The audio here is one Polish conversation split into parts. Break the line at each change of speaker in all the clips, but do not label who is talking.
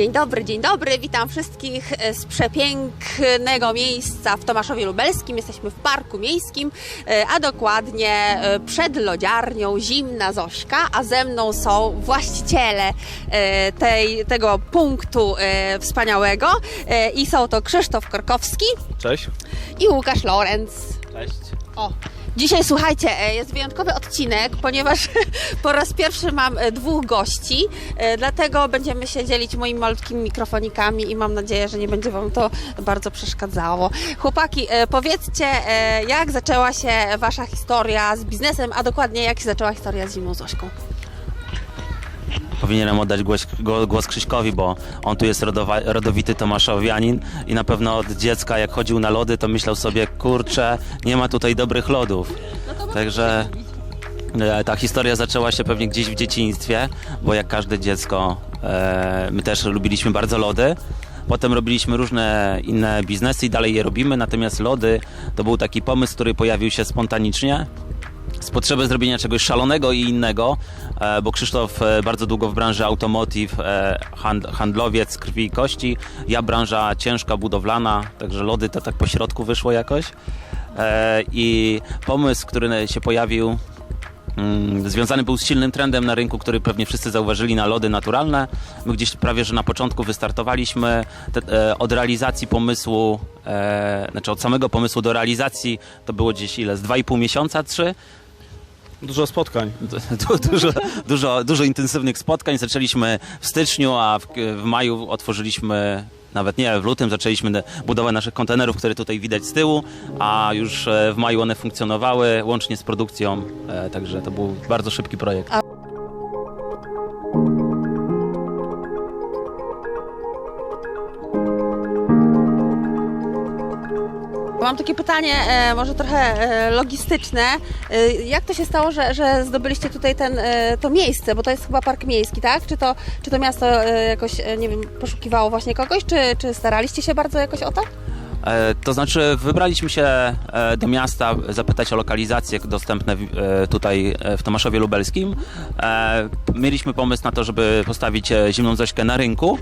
Dzień dobry, dzień dobry. Witam wszystkich e, z przepięknego miejsca w Tomaszowie Lubelskim. Jesteśmy w Parku Miejskim, e, a dokładnie e, przed lodziarnią Zimna Zośka, a ze mną są właściciele tej, tego punktu wspaniałego i są to Krzysztof Korkowski
Cześć.
i Łukasz Lorenz.
Cześć.
O, dzisiaj słuchajcie, e, jest wyjątkowy odcinek, ponieważ po raz pierwszy mam e, dwóch gości, e, dlatego będziemy się dzielić moimi malutkimi mikrofonikami i mam nadzieję, że nie będzie Wam to bardzo przeszkadzało. Chłopaki, powiedzcie, jak zaczęła się Wasza historia z biznesem, a dokładnie jak zaczęła historia z Zimą Zośką?
Powinienem oddać głos, głos Krzyśkowi, bo on tu jest rodowa, rodowity Tomaszowianin i na pewno od dziecka jak chodził na lody, to myślał sobie, kurczę, nie ma tutaj dobrych lodów. Także e, ta historia zaczęła się pewnie gdzieś w dzieciństwie, bo jak każde dziecko, e, my też lubiliśmy bardzo lody. Potem robiliśmy różne inne biznesy i dalej je robimy, natomiast lody to był taki pomysł, który pojawił się spontanicznie z potrzeby zrobienia czegoś szalonego i innego, e, bo Krzysztof e, bardzo długo w branży automotive, e, hand- handlowiec krwi i kości, ja branża ciężka, budowlana, także lody to tak po środku wyszło jakoś. I pomysł, który się pojawił, związany był z silnym trendem na rynku, który pewnie wszyscy zauważyli na lody naturalne. My gdzieś prawie, że na początku wystartowaliśmy te, e, od realizacji pomysłu, e, znaczy od samego pomysłu do realizacji to było gdzieś ile, z 2,5 miesiąca, 3?
Dużo spotkań.
Du- du- dużo, dużo, dużo intensywnych spotkań. Zaczęliśmy w styczniu, a w, w maju otworzyliśmy, nawet nie, w lutym zaczęliśmy budowę naszych kontenerów, które tutaj widać z tyłu, a już e, w maju one funkcjonowały łącznie z produkcją, e, także to był bardzo szybki projekt.
Mam takie pytanie, e, może trochę e, logistyczne. E, jak to się stało, że, że zdobyliście tutaj ten, e, to miejsce? Bo to jest chyba park miejski, tak? Czy to, czy to miasto e, jakoś, e, nie wiem, poszukiwało właśnie kogoś, czy, czy staraliście się bardzo jakoś o to?
E, To znaczy, wybraliśmy się e, do miasta zapytać o lokalizacje dostępne w- e, tutaj e, w Tomaszowie Lubelskim. E, Mieliśmy pomysł na to, żeby postawić e, zimną Zośkę na rynku.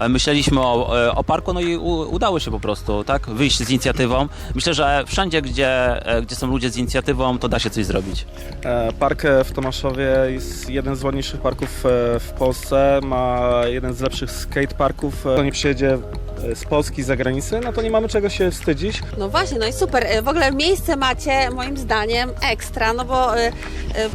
E, Myśleliśmy o, e, o parku, no i u, udało się po prostu, tak? Wyjść z inicjatywą. Myślę, że wszędzie, gdzie, e, gdzie są ludzie z inicjatywą, to da się coś zrobić.
Park w Tomaszowie jest jeden z ładniejszych parków w Polsce. Ma jeden z lepszych skateparków. Kto nie przyjedzie z Polski, z zagranicy, no to nie mamy czego się wstydzić.
No właśnie, no i super. W ogóle miejsce macie moim zdaniem ekstra, no bo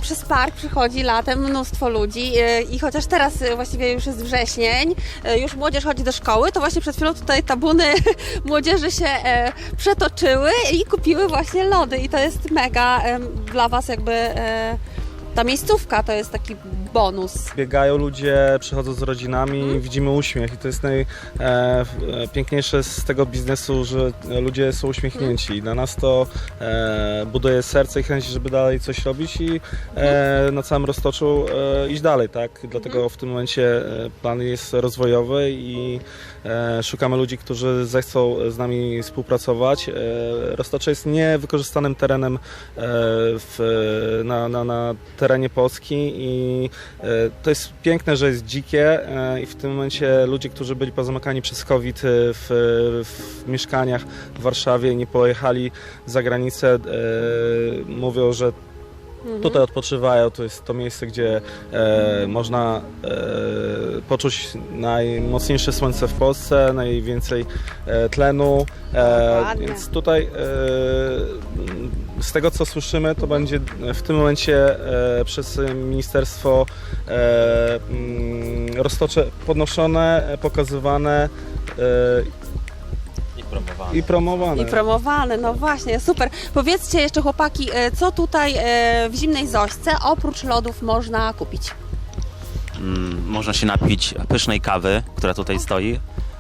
przez park przychodzi latem mnóstwo ludzi i chociaż teraz właściwie już jest wrześnień, już młodzież chodzi do szkoły, to właśnie przed chwilą tutaj tabuny młodzieży się e, przetoczyły i kupiły właśnie lody i to jest mega em, dla Was jakby e, ta miejscówka to jest taki bonus.
Biegają ludzie, przychodzą z rodzinami, widzimy uśmiech i to jest najpiękniejsze z tego biznesu, że ludzie są uśmiechnięci. Dla nas to e, buduje serce i chęć, żeby dalej coś robić i e, na całym roztoczu e, iść dalej, tak? Dlatego w tym momencie e, plan jest rozwojowy i e, szukamy ludzi, którzy zechcą z nami współpracować. E, Roztocze jest niewykorzystanym terenem e, w, na, na, na terenie Polski i e, to jest piękne, że jest dzikie e, i w tym momencie ludzie, którzy byli pozamykani przez COVID e, w, w mieszkaniach w Warszawie i nie pojechali za granicę, e, mówią, że Tutaj odpoczywają, to jest to miejsce, gdzie e, można e, poczuć najmocniejsze słońce w Polsce, najwięcej e, tlenu. E, więc tutaj e, z tego co słyszymy, to będzie w tym momencie e, przez ministerstwo e, mm, roztocze podnoszone, pokazywane e,
promowane.
i promowane.
I promowane, no właśnie, super. Powiedzcie jeszcze chłopaki, e, co tutaj e, w zimnej Zośce oprócz lodów można kupić?
Mm, można się napić pysznej kawy, która tutaj stoi.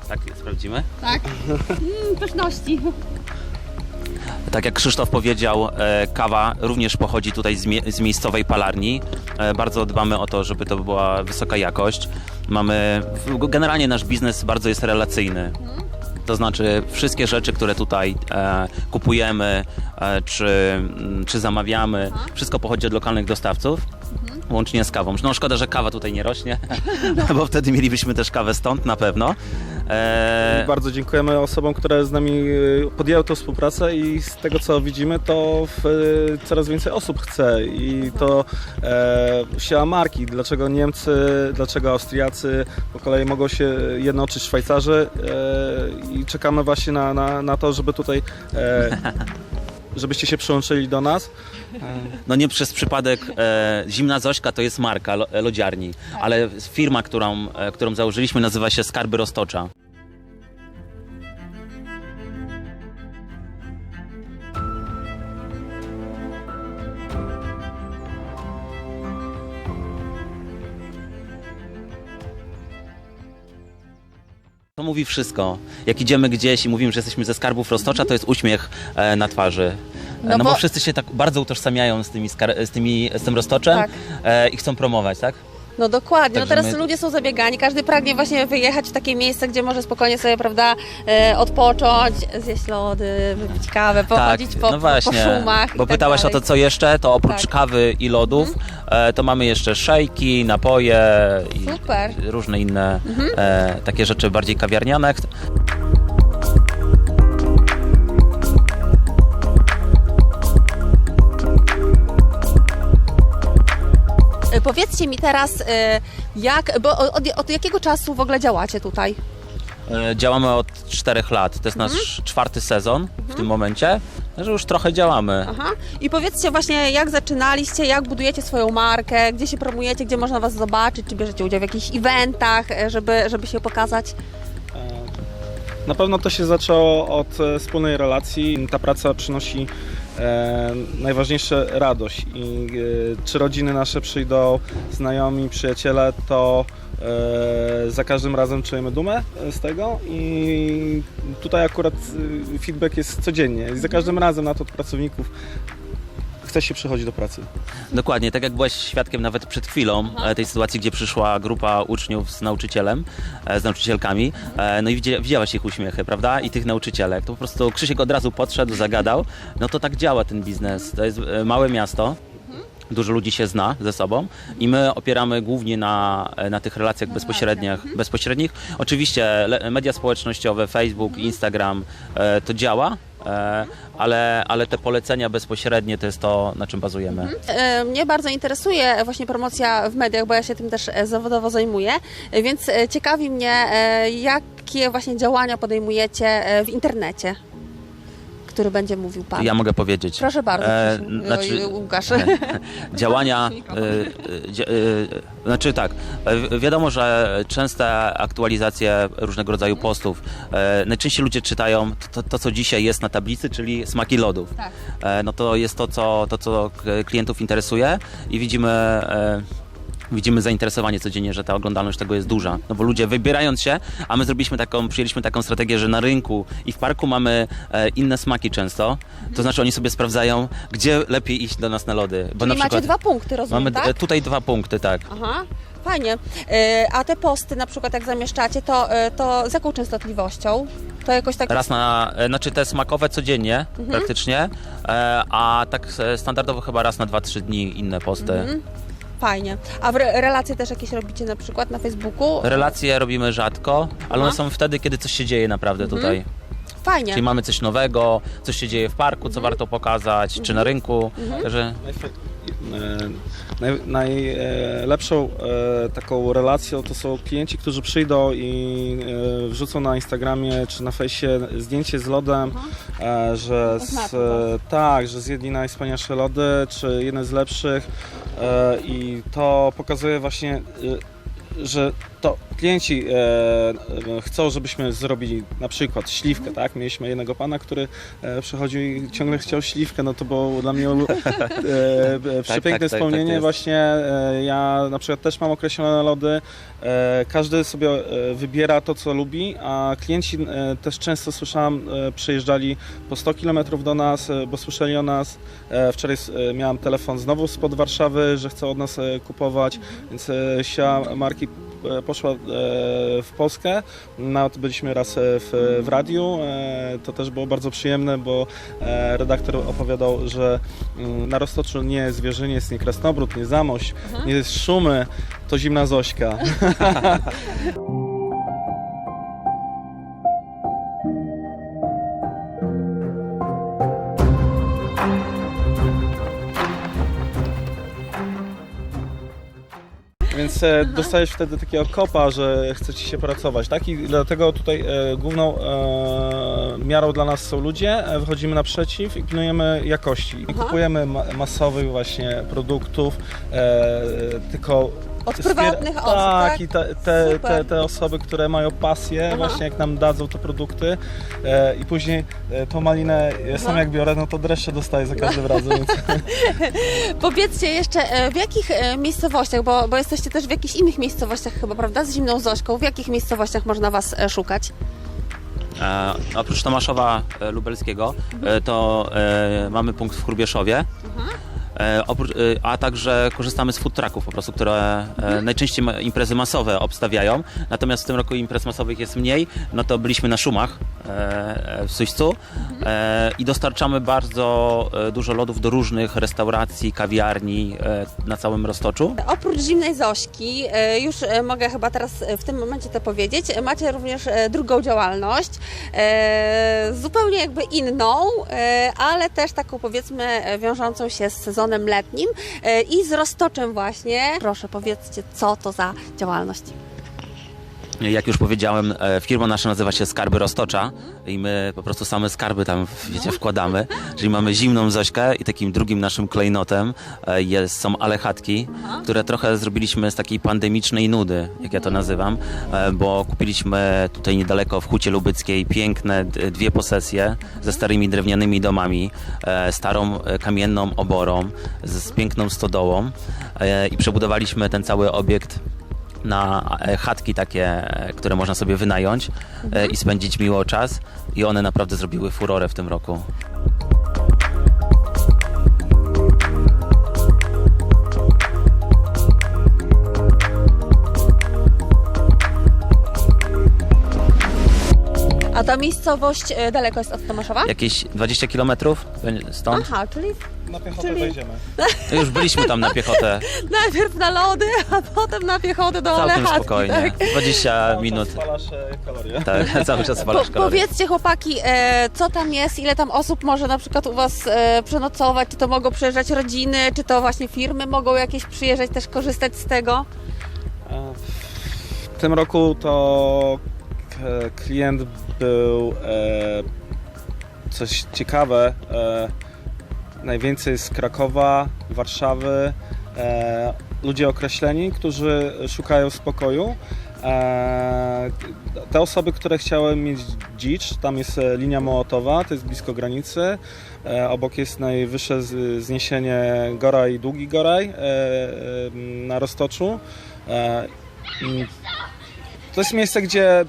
Tak, sprawdzimy.
Tak. Mm, pyszności.
Tak jak Krzysztof powiedział, e, kawa również pochodzi tutaj z, mie- z miejscowej palarni. E, bardzo dbamy o to, żeby to była wysoka jakość. Mamy, w- generalnie nasz biznes bardzo jest relacyjny. To znaczy wszystkie rzeczy, które tutaj e, kupujemy, e, czy, mm, czy zamawiamy, wszystko pochodzi od lokalnych dostawców. łącznie z kawą. No szkoda, że kawa tutaj nie rośnie, bo wtedy mielibyśmy też kawę stąd na pewno. E,
I bardzo dziękujemy osobom, które z nami e, podjęły tę współpracę i z tego co widzimy, to w, e, coraz więcej osób chce i to e, siła marki. Dlaczego Niemcy, dlaczego Austriacy po kolei mogą się jednoczyć Szwajcarzy e, i czekamy właśnie na, na, na to, żeby tutaj e, żebyście się przyłączyli do nas.
No nie przez przypadek e, Zimna Zośka to jest marka lo, lodziarni, ale firma, którą, e, którą założyliśmy nazywa się Skarby Roztocza. Mówi wszystko. Jak idziemy gdzieś i mówimy, że jesteśmy ze skarbów Roztocza, to jest uśmiech e, na twarzy. E,
No
No, bo...
bo-
wszyscy się tak bardzo utożsamiają z, tymi skar- z, tymi, z tym roztoczem
Tak.
e, i chcą promować, tak?
No dokładnie, no
Także
teraz
my-
ludzie są zabiegani, każdy pragnie właśnie wyjechać w takie miejsce, gdzie może spokojnie sobie, prawda, e, odpocząć, zjeść lody, wypić kawę, pochodzić po,
no właśnie,
po szumach
bo
i tak
pytałaś o
dalej.
to, co jeszcze, to oprócz
Tak.
kawy i lodów, e, to mamy jeszcze szejki, napoje i
Super.
różne inne e, takie rzeczy bardziej kawiarniane.
Teraz, e, jak, bo od, od jakiego czasu w ogóle działacie tutaj?
E, działamy od czterech lat, to jest nasz
Mhm.
czwarty sezon w tym momencie, że już trochę działamy.
Aha. I powiedzcie właśnie, jak zaczynaliście, jak budujecie swoją markę, gdzie się promujecie, gdzie można Was zobaczyć, czy bierzecie udział w jakichś eventach, e, żeby, żeby się pokazać?
Na pewno to się zaczęło od e, wspólnej relacji. Ta praca przynosi e, najważniejsze radość. I e, czy rodziny nasze przyjdą, znajomi, przyjaciele, to e, za każdym razem czujemy dumę e, z tego i tutaj akurat e, feedback jest codziennie. I za każdym razem na to od pracowników chce się przychodzić do pracy.
Dokładnie, tak jak byłaś świadkiem nawet przed chwilą e, tej sytuacji, gdzie przyszła grupa uczniów z nauczycielem, e, z nauczycielkami, e, no i widzia- widziałaś ich uśmiechy, prawda? I tych nauczycielek. To po prostu Krzysiek od razu podszedł, zagadał. No to tak działa ten biznes. To jest małe miasto. Dużo ludzi się zna ze sobą i my opieramy głównie na, na tych relacjach bezpośrednich. bezpośrednich. Oczywiście media społecznościowe, Facebook, Instagram e, to działa, e, ale, ale te polecenia bezpośrednie to jest to, na czym bazujemy.
E, Mnie bardzo interesuje właśnie promocja w mediach, bo ja się tym też zawodowo zajmuję, więc ciekawi mnie, jakie właśnie działania podejmujecie w internecie, który będzie mówił Pan.
Ja mogę powiedzieć.
Proszę bardzo,
E,
Krzysiu.
znaczy-
Oj, Łukasz.
działania. y, y, dzia- y, znaczy tak, wiadomo, że częste aktualizacje różnego rodzaju postów. najczęściej ludzie czytają to, to, co dzisiaj jest na tablicy, czyli smaki lodów.
Tak.
E, no to jest to, co, to, co klientów interesuje i widzimy. Widzimy zainteresowanie codziennie, że ta oglądalność tego jest duża. No bo ludzie wybierając się, a my zrobiliśmy taką, przyjęliśmy taką strategię, że na rynku i w parku mamy e, inne smaki często. To znaczy oni sobie sprawdzają, gdzie lepiej iść do nas na lody. Bo
Czyli
na przykład
macie dwa punkty, rozumiem,
mamy
tak?
e, tutaj dwa punkty, tak.
Aha, fajnie. E, A te posty na przykład jak zamieszczacie, to, e, to z jaką częstotliwością? To jakoś tak...
Raz na, e, znaczy te smakowe codziennie
Mhm.
praktycznie, e, a tak e, standardowo chyba raz na 2-3 dni inne posty.
Mhm. Fajnie. A w re- relacje też jakieś robicie na przykład na Facebooku?
Relacje robimy rzadko, ale one są wtedy, kiedy coś się dzieje naprawdę
Mhm.
tutaj.
Fajnie.
Czyli mamy coś nowego, coś się dzieje w parku, co warto pokazać, czy na rynku. Także
Najfa- e, Naj, najlepszą e, taką relacją to są klienci, którzy przyjdą i e, wrzucą na Instagramie czy na fejsie zdjęcie z lodem, e, że z,
Oznaczą
e, tak, że zjedli najwspanialsze lody, czy jeden z lepszych e, i to pokazuje właśnie e, że to klienci e, e, chcą, żebyśmy zrobili na przykład śliwkę, tak? Mieliśmy jednego pana, który e, przychodził i ciągle chciał śliwkę, no to było dla mnie e, e, przepiękne
tak, tak
wspomnienie.
jest.
Właśnie e, ja na przykład też mam określone lody. E, każdy sobie e, wybiera to, co lubi, a klienci e, też często słyszałam, e, przyjeżdżali po 100 km do nas, e, bo słyszeli o nas. E, wczoraj e, miałam telefon znowu spod Warszawy, że chcą od nas e, kupować, więc e, siła marki e, poszła poszła e, w Polskę. Nawet byliśmy raz e, w, w radiu. E, to też było bardzo przyjemne, bo redaktor opowiadał, że mm, na Roztoczu nie jest zwierzyniec, nie krasnobród, nie zamość, nie jest szumy, to zimna Zośka. Więc e, dostajesz wtedy takiego kopa, że chce ci się pracować, tak? I dlatego tutaj e, główną e, miarą dla nas są ludzie, e, wychodzimy naprzeciw i pilnujemy jakości. Nie
Aha.
kupujemy ma- masowych właśnie produktów, e, tylko
Od prywatnych osób,
tak?
tak?
i te, te,
Super.
te, te osoby, które mają pasję,
Aha.
właśnie jak nam dadzą te produkty e, i później e, tą malinę ja sam
Aha.
jak biorę, no to dreszcze dostaję za każdym razem, więc
Powiedzcie jeszcze, e, w jakich e, miejscowościach, bo, bo jesteście też w jakichś innych miejscowościach chyba, prawda, z Zimną Zośką, w jakich miejscowościach można Was e, szukać?
E, oprócz Tomaszowa e, Lubelskiego, e, to e, mamy punkt w Hrubieszowie. E, oprócz, e, a także korzystamy z food trucków po prostu, które e, najczęściej imprezy masowe obstawiają. Natomiast w tym roku imprez masowych jest mniej. No to byliśmy na Szumach e, e, w Suścu e, i dostarczamy bardzo e, dużo lodów do różnych restauracji, kawiarni e, na całym Roztoczu.
Oprócz Zimnej Zośki, e, już e, mogę chyba teraz e, w tym momencie to powiedzieć, e, macie również e, drugą działalność, e, zupełnie jakby inną, e, ale też taką powiedzmy e, wiążącą się z sezonem letnim e, i z roztoczem właśnie. Proszę powiedzcie, co to za działalność?
Jak już powiedziałem, e, firma nasza nazywa się Skarby Roztocza i my po prostu same skarby tam, wiecie, wkładamy. Czyli mamy zimną Zośkę i takim drugim naszym klejnotem e, jest, są alechatki, które trochę zrobiliśmy z takiej pandemicznej nudy, jak ja to nazywam, e, bo kupiliśmy tutaj niedaleko w Hucie Lubyckiej piękne dwie posesje ze starymi drewnianymi domami, starą kamienną oborą, z, piękną stodołą i przebudowaliśmy ten cały obiekt na e, chatki takie, które można sobie wynająć e, i spędzić miło czas i one naprawdę zrobiły furorę w tym roku.
A ta miejscowość e, daleko jest od Tomaszowa?
Jakieś 20 km stąd?
Aha, czyli
na piechotę
Czyli-
wejdziemy.
Już byliśmy tam na piechotę
najpierw na lody, a potem na piechotę do
całkiem spokojnie.
tak?
20 minut.
Spalasz e, kalorie.
Tak, cały czas
Po,
spalasz kalorie.
powiedzcie chłopaki, e, co tam jest, ile tam osób może na przykład u Was e, przenocować, czy to mogą przyjeżdżać rodziny, czy to właśnie firmy mogą jakieś przyjeżdżać, też korzystać z tego?
E, W tym roku to k- klient był e, coś ciekawe. E, najwięcej z Krakowa, Warszawy. E, ludzie określeni, którzy szukają spokoju. Te osoby, które chciały mieć dzicz, tam jest linia Mołotowa, to jest blisko granicy. Obok jest najwyższe zniesienie Goraj, Długi Goraj na Roztoczu. To jest miejsce, gdzie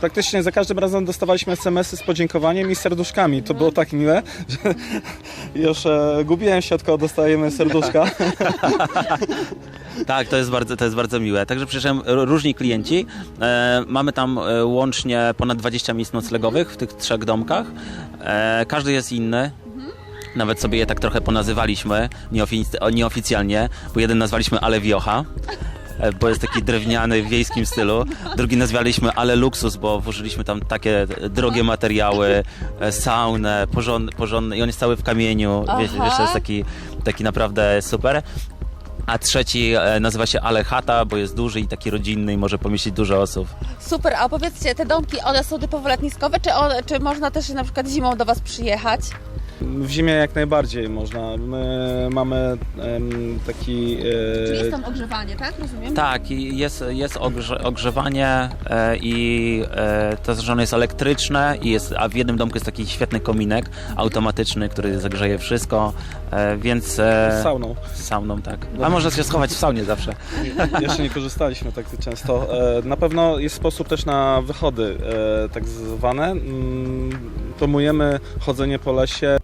praktycznie za każdym razem dostawaliśmy SMS-y z podziękowaniem i serduszkami. To było tak miłe, że już e, gubiłem się, kogo dostajemy serduszka.
Tak, to jest bardzo, to jest bardzo miłe. Także przyjeżdżają różni klienci. E, mamy tam e, łącznie ponad 20 miejsc noclegowych w tych trzech domkach. E, każdy jest inny. Nawet sobie je tak trochę ponazywaliśmy nieofic- nieoficjalnie, bo jeden nazwaliśmy Ale Wiocha, e, bo jest taki drewniany w wiejskim stylu. Drugi nazwaliśmy Ale Luksus, bo włożyliśmy tam takie drogie materiały, e, saunę, porządne, porządne i on jest cały w kamieniu. Wiesz, wiesz, to jest taki, taki naprawdę super. A trzeci e, nazywa się Ale Chata, bo jest duży i taki rodzinny i może pomieścić dużo osób.
Super, a powiedzcie, te domki, one są typowo letniskowe, czy, one, czy można też na przykład zimą do Was przyjechać?
W zimie jak najbardziej można. My mamy em, taki... e,
Czyli jest tam ogrzewanie, tak? Rozumiem?
Tak, i jest, jest ogrze, ogrzewanie e, i e, to zrzone jest elektryczne, i jest, a w jednym domku jest taki świetny kominek automatyczny, który zagrzeje wszystko, e, więc... E,
z sauną.
z sauną, tak. A można się schować w saunie zawsze.
Jeszcze nie korzystaliśmy tak często. E, Na pewno jest sposób też na wychody, e, tak zwane. Mm, Promujemy chodzenie po lesie.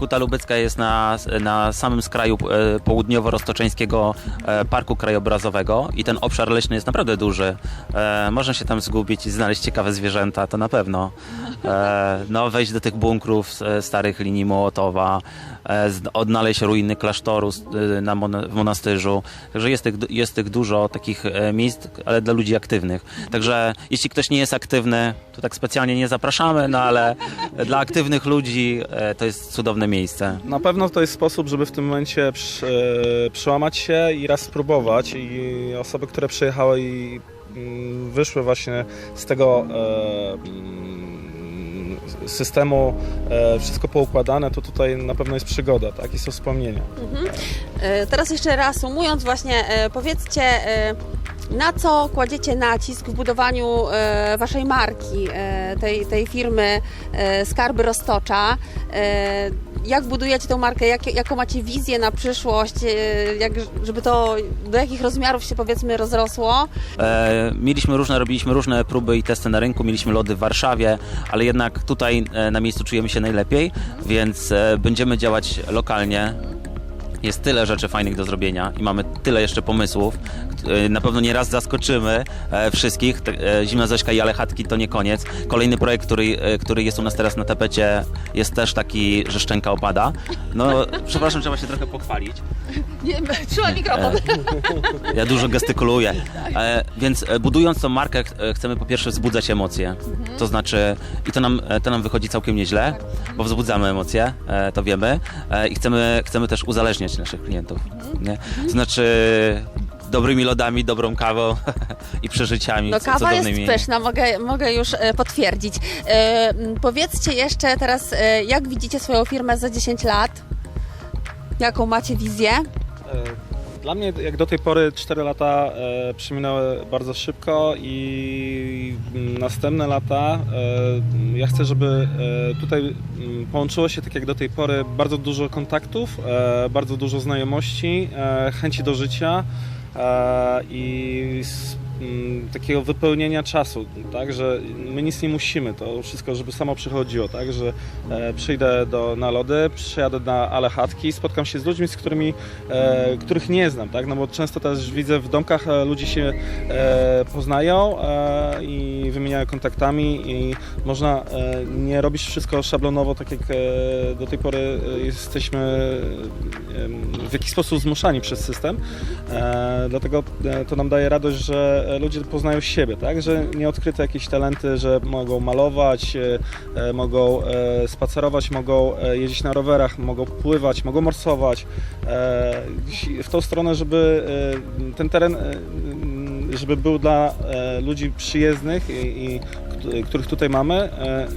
Huta Lubecka jest na, na samym skraju e, południowo-roztoczeńskiego e, Parku Krajobrazowego i ten obszar leśny jest naprawdę duży. E, można się tam zgubić i znaleźć ciekawe zwierzęta, to na pewno. E, no, wejść do tych bunkrów e, starych linii Mołotowa, e, odnaleźć ruiny klasztoru na mon- w monastyżu. Także jest tych, jest tych dużo takich miejsc, ale dla ludzi aktywnych. Także jeśli ktoś nie jest aktywny, to tak specjalnie nie zapraszamy, no ale dla aktywnych ludzi to jest cudowne miejsce.
Na pewno to jest sposób, żeby w tym momencie przełamać się i raz spróbować i osoby, które przyjechały i mm, wyszły właśnie z tego e, mm, systemu e, wszystko poukładane, to tutaj na pewno jest przygoda, tak? I są wspomnienia.
E, Teraz jeszcze reasumując, właśnie e, powiedzcie, na co kładziecie nacisk w budowaniu waszej marki, tej, tej firmy Skarby Roztocza? Jak budujecie tę markę? Jak, jaką macie wizję na przyszłość? E, Jak, żeby to do jakich rozmiarów się powiedzmy rozrosło?
E, mieliśmy różne, robiliśmy różne próby i testy na rynku, mieliśmy lody w Warszawie, ale jednak tutaj e, na miejscu czujemy się najlepiej, więc e, będziemy działać lokalnie. Jest tyle rzeczy fajnych do zrobienia i mamy tyle jeszcze pomysłów. E, Na pewno nie raz zaskoczymy e, wszystkich. E, Zimna Zośka i Alechatki to nie koniec. Kolejny projekt, który, który jest u nas teraz na tapecie, jest też taki, że szczęka opada. No, przepraszam, trzeba się trochę pochwalić.
Trzymaj mikrofon.
Ja dużo gestykuluję. E, więc budując tą markę, ch- chcemy po pierwsze wzbudzać emocje. To znaczy, i to nam, to nam wychodzi całkiem nieźle, bo wzbudzamy emocje, to wiemy. I chcemy, chcemy też uzależniać naszych klientów. Nie? To znaczy, dobrymi lodami, dobrą kawą i przeżyciami
No kawa jest
cudownymi.
pyszna, mogę, mogę już e, potwierdzić. E, Powiedzcie jeszcze teraz, e, jak widzicie swoją firmę za 10 lat? Jaką macie wizję?
E, Dla mnie, jak do tej pory, 4 lata e, bardzo szybko i następne lata e, ja chcę, żeby e, tutaj mm, połączyło się, tak jak do tej pory, bardzo dużo kontaktów, e, bardzo dużo znajomości, e, chęci do życia e, i takiego wypełnienia czasu, tak, że my nic nie musimy, to wszystko, żeby samo przychodziło, tak, że e, przyjdę do, na lody, przyjadę na Alechatki, spotkam się z ludźmi, z którymi, e, których nie znam, tak, no bo często też widzę w domkach e, ludzie się e, poznają e, i wymieniają kontaktami i można e, nie robić wszystko szablonowo, tak jak e, do tej pory e, jesteśmy e, w jakiś sposób zmuszani przez system, e, dlatego e, to nam daje radość, że ludzie poznają siebie, tak, że nieodkryte jakieś talenty, że mogą malować, e, e, mogą e, spacerować, mogą e, jeździć na rowerach, mogą pływać, mogą morsować. E, w tą stronę, żeby e, ten teren, e, żeby był dla e, ludzi przyjezdnych i, i których tutaj mamy, e, e,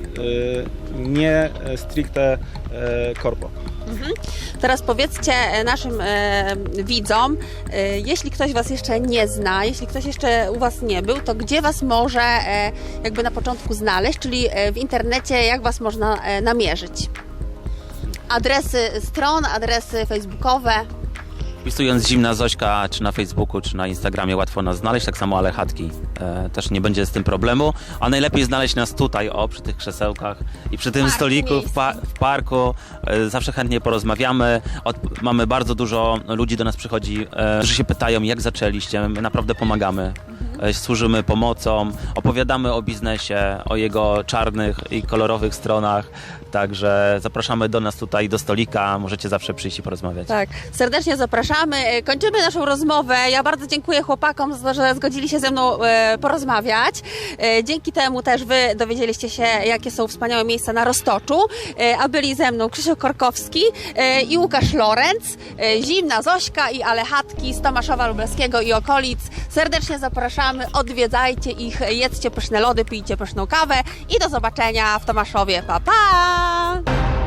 nie stricte e, korpo.
Teraz powiedzcie e, naszym e, widzom, e, jeśli ktoś Was jeszcze nie zna, jeśli ktoś jeszcze u Was nie był, to gdzie Was może e, jakby na początku znaleźć, czyli e, w internecie jak Was można e, namierzyć? Adresy stron, adresy facebookowe.
Wpisując Zimna Zośka, czy na Facebooku, czy na Instagramie łatwo nas znaleźć, tak samo Alechatki. E, też nie będzie z tym problemu, a najlepiej znaleźć nas tutaj, o, przy tych krzesełkach i przy tym
parku
stoliku w, pa- w parku. E, zawsze chętnie porozmawiamy. Od, mamy bardzo dużo ludzi do nas przychodzi, e, którzy się pytają, jak zaczęliście. My naprawdę pomagamy. E, Służymy pomocą, opowiadamy o biznesie, o jego czarnych i kolorowych stronach. Także zapraszamy do nas tutaj, do stolika. Możecie zawsze przyjść i porozmawiać.
Tak, serdecznie zapraszamy. E, Kończymy naszą rozmowę. Ja bardzo dziękuję chłopakom że zgodzili się ze mną e, porozmawiać. Dzięki temu też Wy dowiedzieliście się, jakie są wspaniałe miejsca na Roztoczu. A byli ze mną Krzysiu Korkowski i Łukasz Lorenz, Zimna Zośka i Alechatki z Tomaszowa Lubelskiego i okolic. Serdecznie zapraszamy, odwiedzajcie ich, jedzcie pyszne lody, pijcie pyszną kawę i do zobaczenia w Tomaszowie. Pa, pa!